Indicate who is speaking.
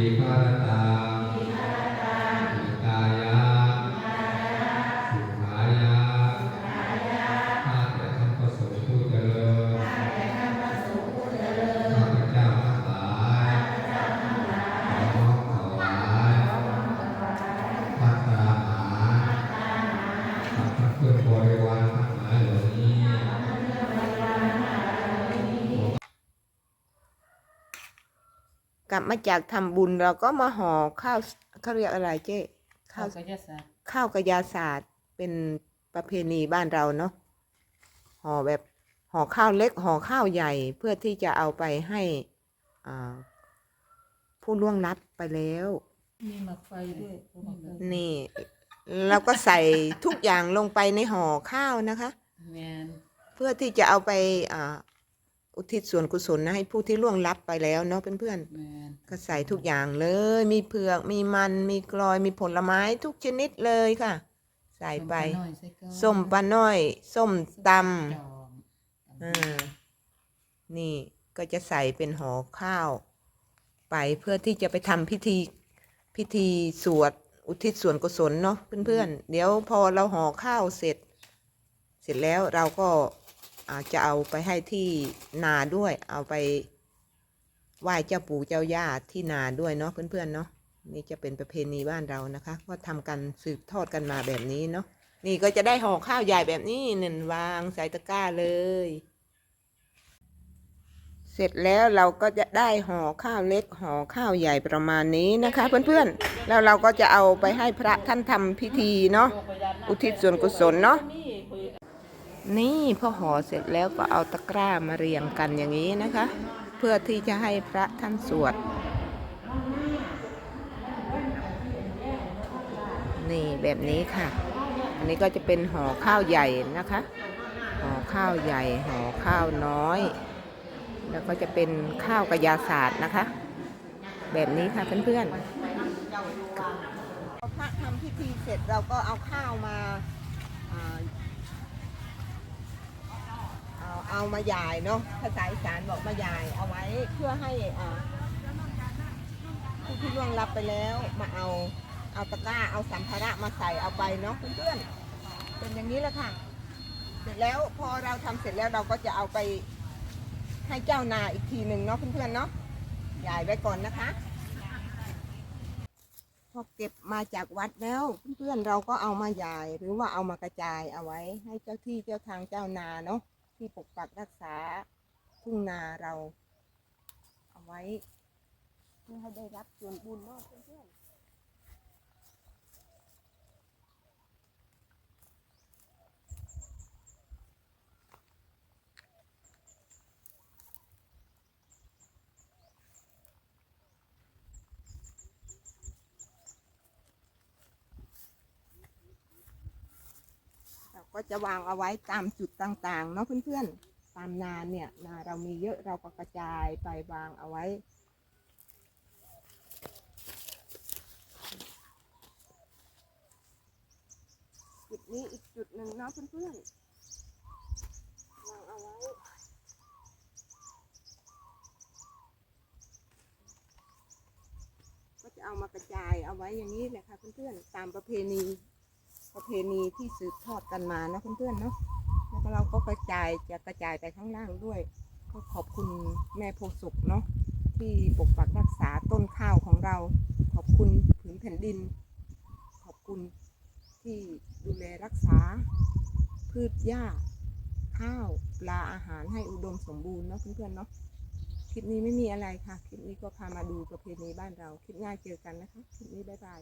Speaker 1: ทีฆารตัง กลั
Speaker 2: บมาจากทำบุญเราก็มาห่อข้าวเขาเรียกอะไรเจ๊
Speaker 3: ข้า
Speaker 2: ข้าวว
Speaker 3: กายศาสตร์
Speaker 2: ข้าวกระยาศาสตร์เป็นประเพณีบ้านเราเนาะห่อแบบห่อข้าวเล็กห่อข้าวใหญ่เพื่อที่จะเอาไปให้อ่าผู้ล่วงลับไปแล้ว
Speaker 3: มีหมักไฟด้วยหมักไฟ
Speaker 2: นี่แล้วก็ใส่ทุกอย่างลงไปในห่อข้าวนะคะ
Speaker 3: แมน
Speaker 2: เพื่อที่จะเอาไป อ่าอุทิศส่วนกุศลนะให้ผู้ที่ล่วงลับไปแล้วเนาะเพื่อนๆ
Speaker 3: แมน
Speaker 2: ก็ใส่ทุกอย่างเลย มีเผือกมีมันมีกลอยมีผลไม้ทุกชนิดเลยค่ะ ใส่ไป
Speaker 3: น้อยใส่ก้อน
Speaker 2: ส้มปลาน้อย ส้มต
Speaker 3: จองำ
Speaker 2: อ่านี่ก็จะใส่เป็นห่อข้าว ไปเพื่อที่จะไปทำพิธีพิธีสวดอุทิศส่วนกุศลเนาะเพื่อนๆเดี๋ยวพอเราห่อข้าวเสร็จ เสร็จแล้วเราก็อา จะเอาไปให้ที่นาด้วย เอาไปไหว้เจ้าปู่เจ้าย่าที่นาด้วยเนาะเพื่อนๆเนาะนี่จะเป็นประเพณีบ้านเรานะคะ ก็ทำกันสืบทอดกันมาแบบนี้เนาะนี่ก็จะได้ห่อข้าวใหญ่แบบนี้หนึ่งวางใส่ตะกร้าเลย เสร็จแล้วเราก็จะได้ห่อข้าวเล็กห่อข้าวใหญ่ประมาณนี้นะคะ เพื่อนๆแล้วเราก็จะเอาไปให้พระท่านทำพิธีเนาะอุทิศส่วนกุศลเนาะ นี่พอห่อเสร็จแล้วก็เอาตะกร้ามาเรียงกันอย่างนี้นะคะ เพื่อที่จะให้พระท่านสวด นี่แบบนี้ค่ะ อันนี้ก็จะเป็นห่อข้าวใหญ่นะคะ ห่อข้าวใหญ่ห่อข้าวน้อย แล้วก็จะเป็นข้าวกระยาศาสตร์นะคะ แบบนี้ค่ะเพื่อนๆพระทำพิธีเสร็จเราก็เอาข้าวมาอ่า เอาเอามาหยายเนาะภาษาอีสานบอกมาหยาย เอาไว้เพื่อให้ผู้ที่ล่วงลับไปแล้วมาเอาเอาตะกร้าเอาสัมภาระมาใส่เอาไปเนาะเพื่อนๆเป็นอย่างนี้แหละค่ะ เสร็จแล้วพอเราทำเสร็จแล้วเราก็จะเอาไปให้เจ้านาอีกทีหนึ่งเนาะเพื่อนๆเนาะยายไว้ก่อนนะคะพอเก็บมาจากวัดแล้ว เพื่อนๆเราก็เอามายายหรือว่าเอามากระจายเอาไว้ ให้เจ้าที่เจ้าทางเจ้านาเนาะ ที่ปกปักรักษาทุ่งนาเรา เอาไว้เพื่อให้ได้รับส่วนบุญเนาะเพื่อนๆ ก็จะวางเอาไว้ตามจุดต่างๆเนาะเพื่อนๆตามนาเนี่ยนาเรามีเยอะเราก็กระจายไปวางเอาไว้ จุดนี้อีกจุดหนึ่งเนาะเพื่อนๆวางเอาไว้ก็จะเอามากระจายเอาไว้อย่างนี้แหละค่ะเพื่อนๆตามประเพณี ประเพณีที่สืบทอดกันมานะเพื่อนๆเนาะแล้วก็เราก็กระจายจะกระจายไปข้างล่างด้วย ก็ขอบคุณแม่โพสุขเนาะที่ปกปักรักษาต้นข้าวของเรา ขอบคุณผืนแผ่นดิน ขอบคุณที่ดูแลรักษา พืชหญ้า ข้าวปลาอาหารให้อุดมสมบูรณ์เนาะเพื่อนๆเนาะคลิปนี้ไม่มีอะไรค่ะ คลิปนี้ก็พามาดูประเพณีบ้านเรา คลิปหน้าเจอกันนะคะ คลิปนี้บ๊ายบาย